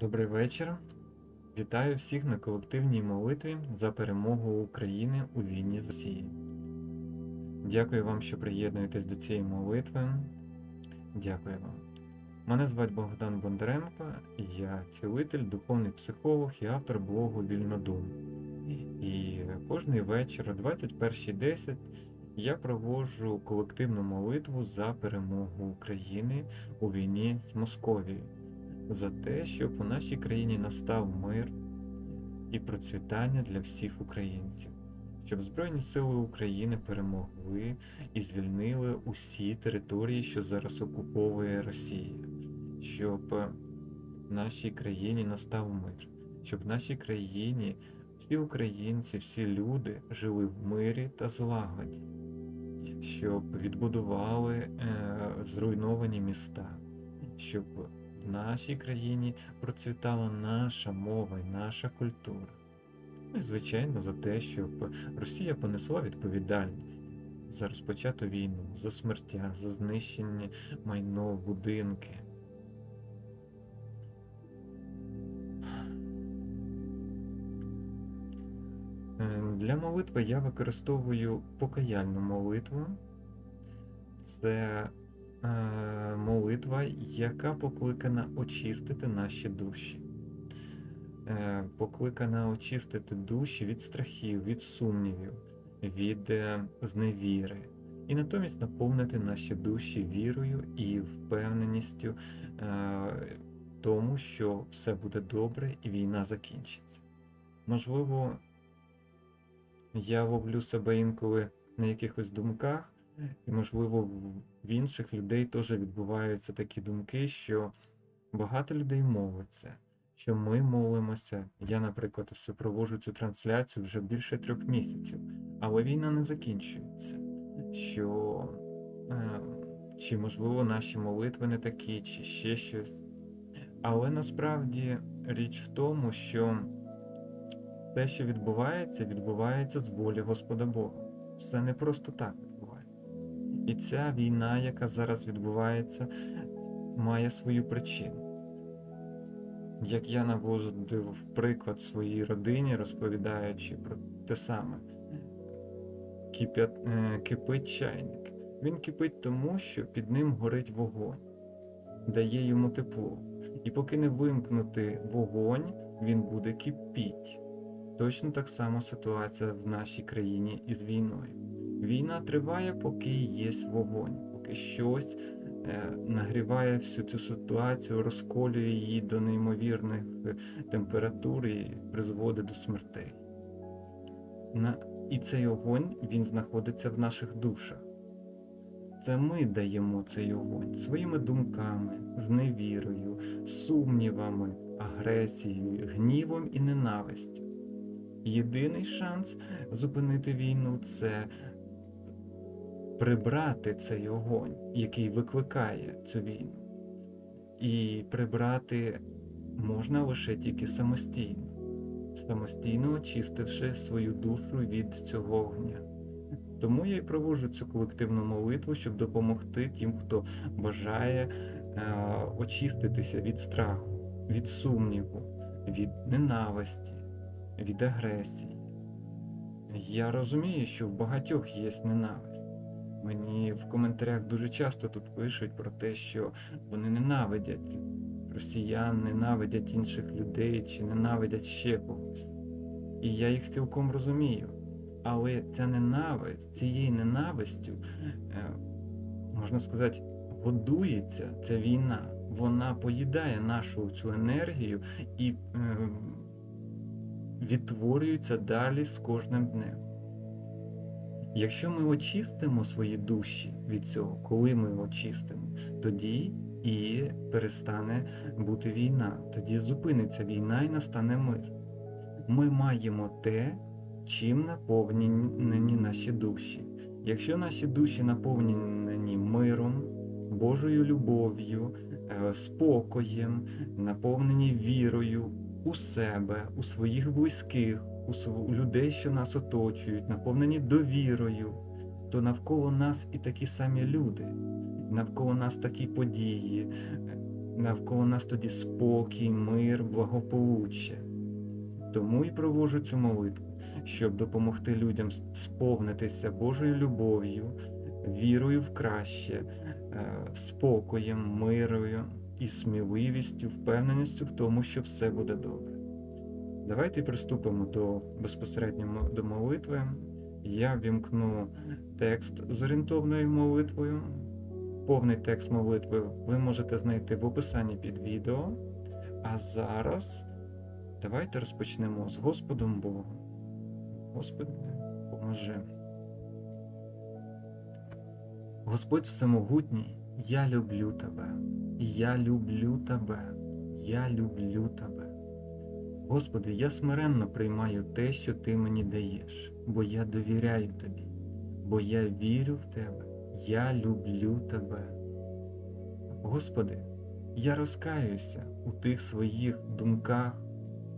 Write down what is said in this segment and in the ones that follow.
Добрий вечір. Вітаю всіх на колективній молитві за перемогу України у війні з Росією. Дякую вам, що приєднуєтесь до цієї молитви. Дякую вам. Мене звати Богдан Бондаренко, я цілитель, духовний психолог і автор блогу Вільнодум. І кожний вечір о 21.10 я проводжу колективну молитву за перемогу України у війні з Московією за те, щоб у нашій країні настав мир і процвітання для всіх українців, щоб Збройні Сили України перемогли і звільнили усі території, що зараз окуповує Росія, щоб в нашій країні настав мир, щоб в нашій країні всі українці, всі люди жили в мирі та злагоді, щоб відбудували е, зруйновані міста, щоб в нашій країні процвітала наша мова і наша культура. Ну і, звичайно, за те, щоб Росія понесла відповідальність за розпочату війну, за смертя, за знищення майно, будинки. Е, Для молитви я використовую покаяльну молитву. Це молитва, яка покликана очистити наші душі, Е, покликана очистити душі від страхів, від сумнівів, від е, зневіри, і натомість наповнити наші душі вірою і впевненістю е, тому, що все буде добре і війна закінчиться. Можливо, я ловлю себе інколи на якихось думках. І, можливо, в- інших людей теж відбуваються такі думки, що багато людей молиться, що ми молимося. Я, наприклад, ось проводжу цю трансляцію вже більше трьох місяців, але війна не закінчується. Що е, чи можливо наші молитви не такі, чи ще щось. Але насправді річ в тому, що те, що відбувається, відбувається з волі Господа Бога. Все не просто так. І ця війна, яка зараз відбувається, має свою причину. Як я наводив приклад своїй родині, розповідаючи про те саме, Кип'ят, е, кипить чайник. Він кипить тому, що під ним горить вогонь, дає йому тепло. І поки не вимкнути вогонь, він буде кипіть. Точно так само ситуація в нашій країні із війною. Війна триває, поки є вогонь, поки щось е, нагріває всю цю ситуацію, розколює її до неймовірних е, температур і призводить до смертей. І цей огонь він знаходиться в наших душах. Це ми даємо цей огонь своїми думками, зневірою, сумнівами, агресією, гнівом і ненавистю. Єдиний шанс зупинити війну це прибрати цей огонь, який викликає цю війну. І прибрати можна лише тільки самостійно, самостійно очистивши свою душу від цього огня. Тому я і проводжу цю колективну молитву, щоб допомогти тим, хто бажає е, очиститися від страху, від сумніву, від ненависті, від агресії. Я розумію, що в багатьох є ненависть. Мені в коментарях дуже часто тут пишуть про те, що вони ненавидять росіян, ненавидять інших людей чи ненавидять ще когось. І я їх цілком розумію. Але ця ненависть, цією ненавистю, е, можна сказати, годується ця війна. Вона поїдає нашу цю енергію і е, відтворюється далі з кожним днем. Якщо ми очистимо свої душі від цього, коли ми очистимо, тоді і перестане бути війна, тоді зупиниться війна і настане мир. Ми маємо те, чим наповнені наші душі. Якщо наші душі наповнені миром, Божою любов'ю, е, спокоєм, наповнені вірою у себе, у своїх близьких, у людей, що нас оточують, наповнені довірою, то навколо нас і такі самі люди, навколо нас такі події, навколо нас тоді спокій, мир, благополуччя. Тому і проводжу цю молитву, щоб допомогти людям сповнитися Божою любов'ю, вірою в краще, е, спокоєм, мирою і сміливістю, впевненістю в тому, що все буде добре. Давайте приступимо до безпосередньо до молитви. Я вімкну текст з орієнтовною молитвою. Повний текст молитви ви можете знайти в описанні під відео. А зараз давайте розпочнемо з Господом Богом. Господи, поможи. Господь Всемогутній, я люблю Тебе, я люблю Тебе, я люблю Тебе. Господи, я смиренно приймаю те, що Ти мені даєш, бо я довіряю Тобі, бо я вірю в Тебе, я люблю Тебе. Господи, я розкаюся у тих своїх думках,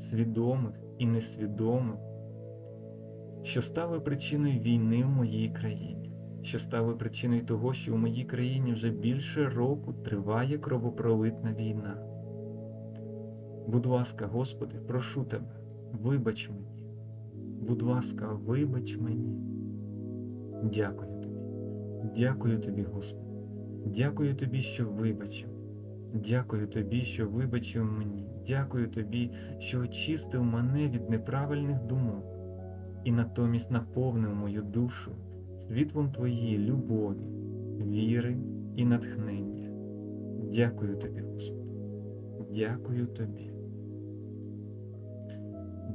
свідомих і несвідомих, що стали причиною війни в моїй країні, що стали причиною того, що в моїй країні вже більше року триває кровопролитна війна. Будь ласка, Господи, прошу Тебе, вибач мені. Будь ласка, вибач мені. Дякую Тобі. Дякую Тобі, Господи. Дякую Тобі, що вибачив. Дякую Тобі, що вибачив мені. Дякую Тобі, що очистив мене від неправильних думок і натомість наповнив мою душу світлом Твоєї любові, віри і натхнення. Дякую Тобі, Господи. Дякую Тобі.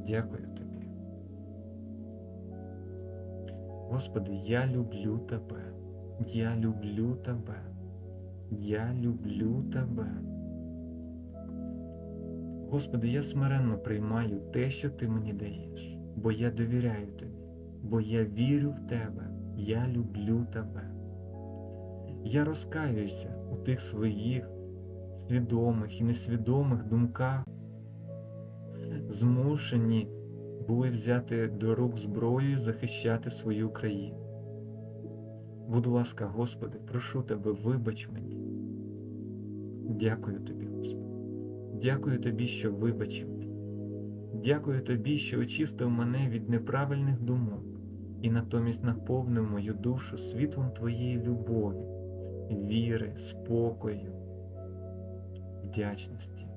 Дякую Тобі. Господи, я люблю Тебе. Я люблю Тебе. Я люблю Тебе. Господи, я смиренно приймаю те, що Ти мені даєш, бо я довіряю Тобі, бо я вірю в Тебе, я люблю Тебе. Я розкаюся у тих своїх свідомих і несвідомих думках, змушені були взяти до рук зброю і захищати свою країну. Будь ласка, Господи, прошу Тебе, вибач мені. Дякую Тобі, Господи. Дякую Тобі, що вибачив мені. Дякую Тобі, що очистив мене від неправильних думок і натомість наповнив мою душу світлом Твоєї любові, віри, спокою, вдячності.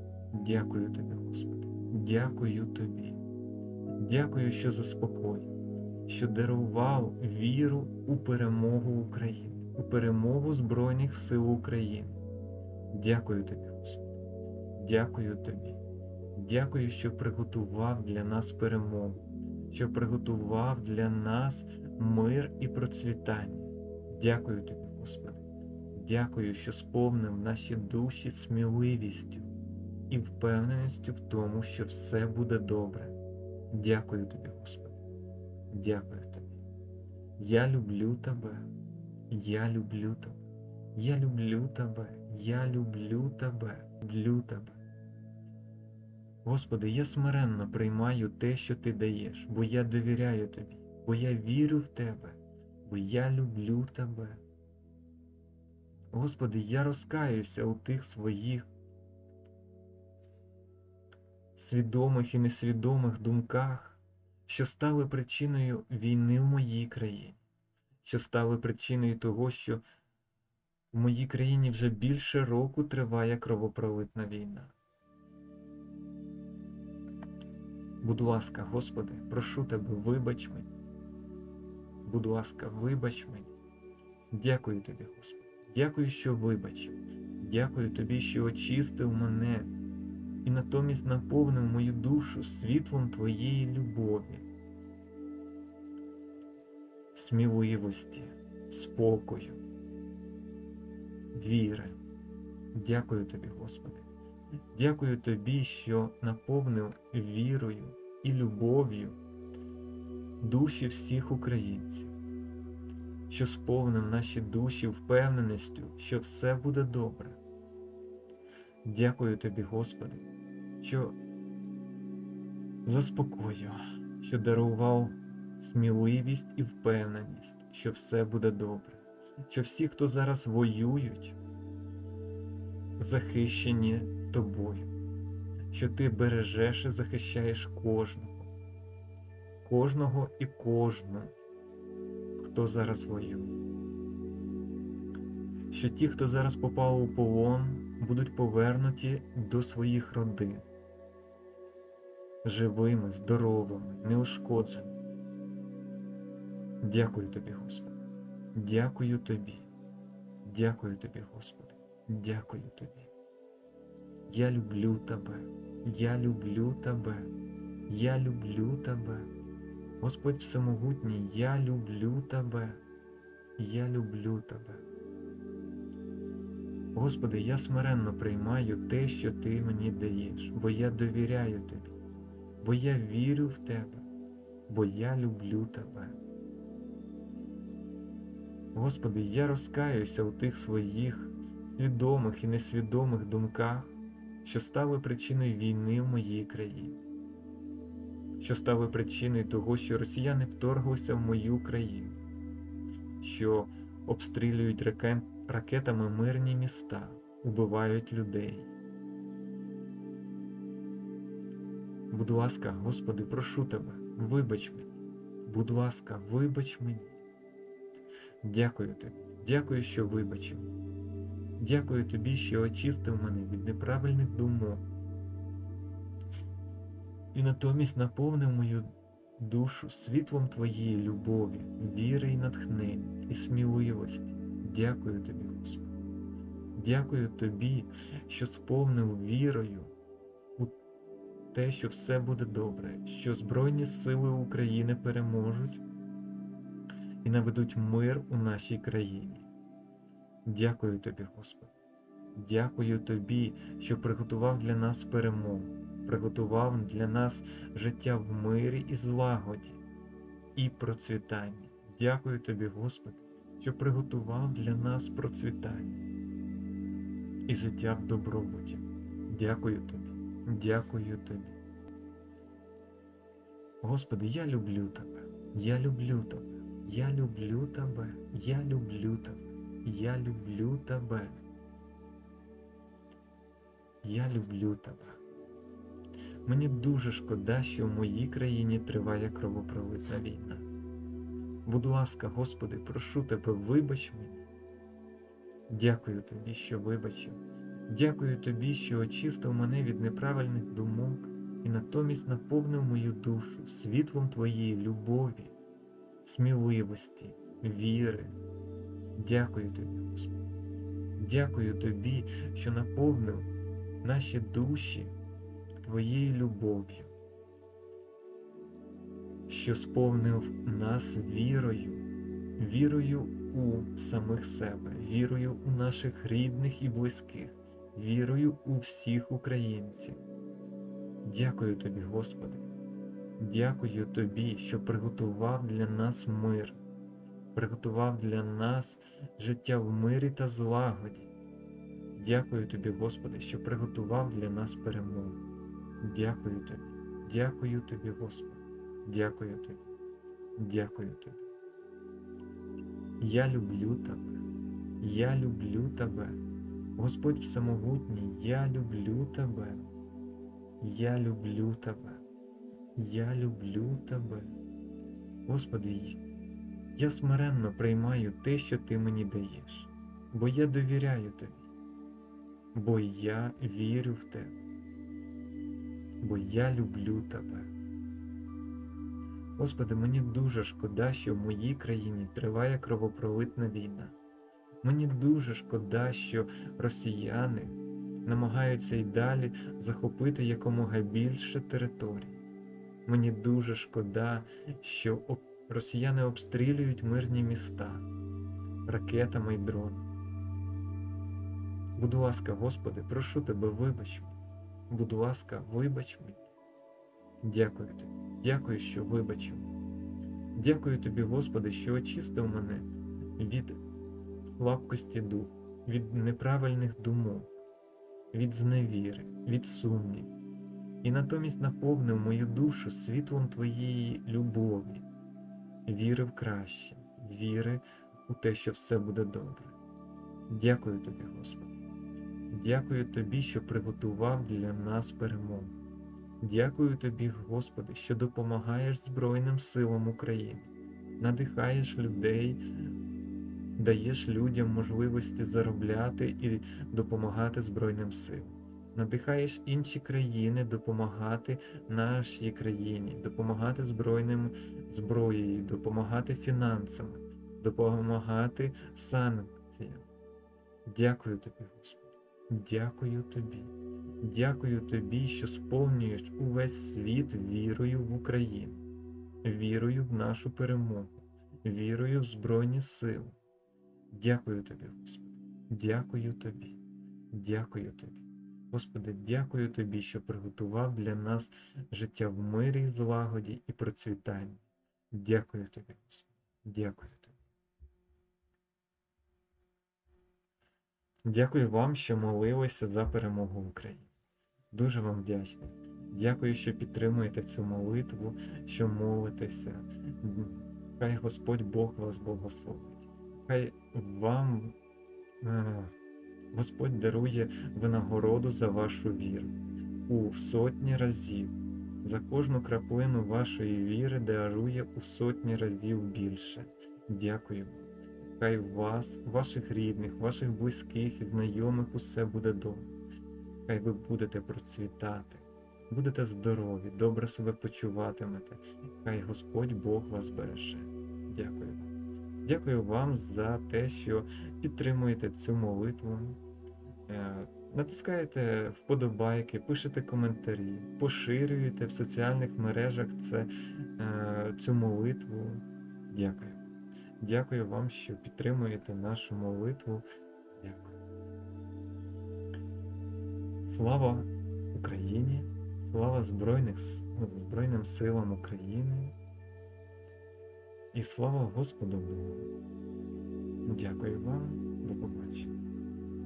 Дякую Тобі, Господи. Дякую Тобі. Дякую, що заспокоїв, що дарував віру у перемогу України, у перемогу Збройних сил України. Дякую Тобі, Господи. Дякую Тобі. Дякую, що приготував для нас перемогу, що приготував для нас мир і процвітання. Дякую Тобі, Господи. Дякую, що сповнив наші душі сміливістю і впевненістю в тому, що все буде добре. Дякую тобі, Господи. Дякую тобі. Я люблю тебе. Я люблю тебе. Я люблю тебе. Я люблю тебе. Люблю тебе. Господи, я смиренно приймаю те, що Ти даєш, бо я довіряю Тобі, бо я вірю в Тебе, бо я люблю Тебе. Господи, я розкаюся у тих своїх свідомих і несвідомих думках, що стали причиною війни в моїй країні, що стали причиною того, що в моїй країні вже більше року триває кровопролитна війна. Будь ласка, Господи, прошу Тебе, вибач мені. Будь ласка, вибач мені. Дякую Тобі, Господи. Дякую, що вибачив. Дякую Тобі, що очистив мене і натомість наповнив мою душу світлом Твоєї любові, сміливості, спокою, віри. Дякую Тобі, Господи. Дякую Тобі, що наповнив вірою і любов'ю душі всіх українців, що сповнив наші душі впевненістю, що все буде добре. Дякую тобі, Господи, що заспокоїв, що дарував сміливість і впевненість, що все буде добре, що всі, хто зараз воюють, захищені тобою, що ти бережеш і захищаєш кожного, кожного і кожну, хто зараз воює. Що ті, хто зараз попав у полон, будуть повернуті до своїх родин, живими, здоровими, неушкодженими. Дякую тобі, Господи. Дякую тобі. Дякую тобі, Господи. Дякую тобі. Я люблю тебе. Я люблю тебе. Я люблю тебе. Господь Всемогутній, я люблю тебе. Я люблю тебе. Господи, я смиренно приймаю те, що Ти мені даєш, бо я довіряю Тобі, бо я вірю в Тебе, бо я люблю Тебе. Господи, я розкаюся у тих своїх свідомих і несвідомих думках, що стали причиною війни в моїй країні, що стали причиною того, що росіяни вторглися в мою країну, що обстрілюють ракетами мирні міста, убивають людей. Будь ласка, Господи, прошу Тебе, вибач мені. Будь ласка, вибач мені. Дякую тобі, дякую, що вибачив. Дякую тобі, що очистив мене від неправильних думок. І натомість наповнив мою душу світлом твоєї любові, віри і натхнення, і сміливості. Дякую тобі, Господи. Дякую тобі, що сповнив вірою у те, що все буде добре, що Збройні сили України переможуть і наведуть мир у нашій країні. Дякую тобі, Господи. Дякую тобі, що приготував для нас перемогу, приготував для нас життя в мирі і злагоді і процвітанні. Дякую тобі, Господи, що приготував для нас процвітання і життя в добробуті. Дякую тобі, дякую тобі. Господи, я люблю тебе, я люблю тебе. Я люблю тебе, я люблю тебе, я люблю тебе. Я люблю тебе. Мені дуже шкода, що в моїй країні триває кровопролитна війна. Будь ласка, Господи, прошу тебе, вибач мені. Дякую тобі, що вибачив. Дякую тобі, що очистив мене від неправильних думок і натомість наповнив мою душу світлом твоєї любові сміливості, віри. Дякую тобі, Господи. Дякую тобі, що наповнив наші душі Твоєю любов'ю, що сповнив нас вірою, вірою у самих себе, вірою у наших рідних і близьких, вірою у всіх українців. Дякую тобі, Господи. Дякую тобі, що приготував для нас мир, приготував для нас життя в мирі та злагоді. Дякую тобі, Господи, що приготував для нас перемогу. Дякую тобі, дякую тобі, Господи, дякую тобі, дякую тобі. Я люблю тебе, я люблю тебе, Господь Всемогутній, я люблю тебе, я люблю тебе. Я люблю тебе. Господи, я смиренно приймаю те, що Ти мені даєш, бо я довіряю Тобі, бо я вірю в Тебе, бо я люблю Тебе. Господи, мені дуже шкода, що в моїй країні триває кровопролитна війна. Мені дуже шкода, що росіяни намагаються й далі захопити якомога більше територій. Мені дуже шкода, що росіяни обстрілюють мирні міста ракетами й дронами. Будь ласка, Господи, прошу тебе, вибач. Будь ласка, вибач мені. Дякую тобі, дякую, що вибачив. Дякую тобі, Господи, що очистив мене від слабкості духу, від неправильних думок, від зневіри, від сумнівів і натомість наповнив мою душу світлом Твоєї любові, віри в краще, віри у те, що все буде добре. Дякую тобі, Господи. Дякую тобі, що приготував для нас перемогу. Дякую тобі, Господи, що допомагаєш Збройним силам України, надихаєш людей, даєш людям можливості заробляти і допомагати Збройним силам. Надихаєш інші країни допомагати нашій країні, допомагати збройним зброєю, допомагати фінансами, допомагати санкціям. Дякую тобі, Господи. Дякую тобі. Дякую тобі, що сповнюєш увесь світ вірою в Україну, вірою в нашу перемогу, вірою в Збройні Сили. Дякую тобі, Господи. Дякую тобі. Дякую тобі. Господи, дякую тобі, що приготував для нас життя в мирі, злагоді і процвітанні. Дякую тобі, Господи. Дякую Дякую вам, що молилися за перемогу в Україні. Дуже вам вдячний. Дякую, що підтримуєте цю молитву, що молитеся. Хай Господь Бог вас благословить. Хай вам е, Господь дарує винагороду за вашу віру у сотні разів. За кожну краплину вашої віри дарує у сотні разів більше. Дякую. Хай вас, ваших рідних, ваших близьких і знайомих усе буде добре. Хай ви будете процвітати, будете здорові, добре себе почуватимете. Хай Господь Бог вас береже. Дякую вам. Дякую вам за те, що підтримуєте цю молитву. Е, Натискаєте вподобайки, пишете коментарі, поширюєте в соціальних мережах це, е, цю молитву. Дякую. Дякую вам, що підтримуєте нашу молитву. Дякую. Слава Україні! Слава Збройних, ну, Збройним силам України. І слава Господу Богу. Дякую вам.